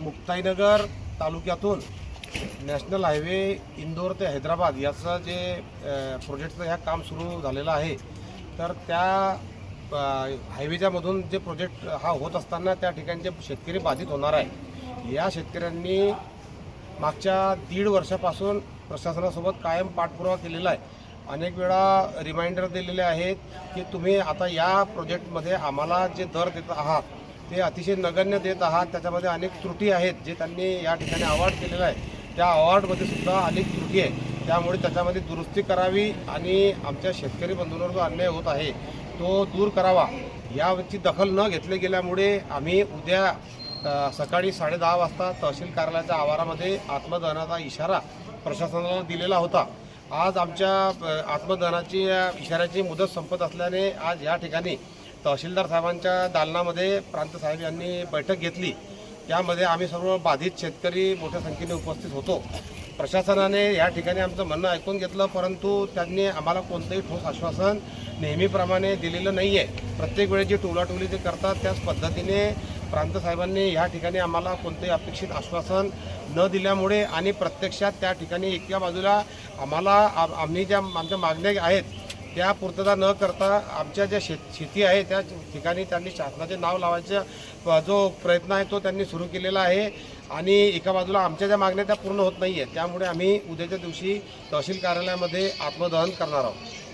मुक्ताईनगर तालुक्यातून national highway Indore ते हैदराबाद याचं जे प्रोजेक्टचं ह्या काम सुरू झालेलं आहे. तर त्या हायवेच्यामधून जे प्रोजेक्ट हा होत असताना त्या ठिकाणचे शेतकरी बाधित होणार आहे या शेतकऱ्यांनी मागच्या दीड वर्षापासून प्रशासनासोबत कायम पाठपुरावा केलेला आहे. अनेक वेळा रिमाइंडर दिलेले आहेत की तुम्ही आता या प्रोजेक्टमध्ये आम्हाला जे दर देत आहात ते अतिशय नगण्य देत आहात. त्याच्यामध्ये अनेक त्रुटी आहेत जे त्यांनी या ठिकाणी अवॉर्ड केलेला आहे. त्या अवॉर्डमध्ये सुद्धा अनेक त्रुटी आहे त्यामुळे त्याच्यामध्ये दुरुस्ती करावी आणि आमच्या शेतकरी बंधूंवर जो अन्याय होत आहे तो दूर करावा. याची दखल न घेतली गेल्यामुळे आम्ही उद्या सकाळी साडेदहा वाजता तहसील कार्यालयाच्या आवारामध्ये आत्मदहनाचा इशारा प्रशासनाला दिलेला होता. आज आमच्या आत्मदानाची इशाऱ्याची मुदत संपत असल्याने आज या ठिकाणी तहसीलदार साहेबांच्या दालनामध्ये प्रांत साहेब यांनी बैठक घेतली. त्यामध्ये आम्ही सर्व बाधित शेतकरी मोठ्या संख्येने उपस्थित होतो. प्रशासनाने या ठिकाणी आमचं म्हणणं ऐकून घेतलं परंतु त्यांनी आम्हाला कोणतंही ठोस आश्वासन नेहमीप्रमाणे दिलेलं नाही आहे प्रत्येक वेळी जी टोलाटोली ते करतात त्याच पद्धतीने प्रांत साहेबांनी ह्या ठिकाणी आम्हाला कोणतेही अपेक्षित आश्वासन न दिल्यामुळे आणि प्रत्यक्षात त्या ठिकाणी एका बाजूला आम्हाला आम्ही ज्या आमच्या मागण्या आहेत त्या पूर्तता न करता आमच्या ज्या शेत शेती आहे त्या ठिकाणी त्यांनी शासनाचे नाव लावायचा जो प्रयत्न आहे तो त्यांनी सुरू केलेला आहे. आणि एका बाजूला आमच्या ज्या मागण्या त्या पूर्ण होत नाही आहेत त्यामुळे आम्ही उद्याच्या दिवशी तहसील कार्यालयामध्ये आत्मदहन करणार आहोत.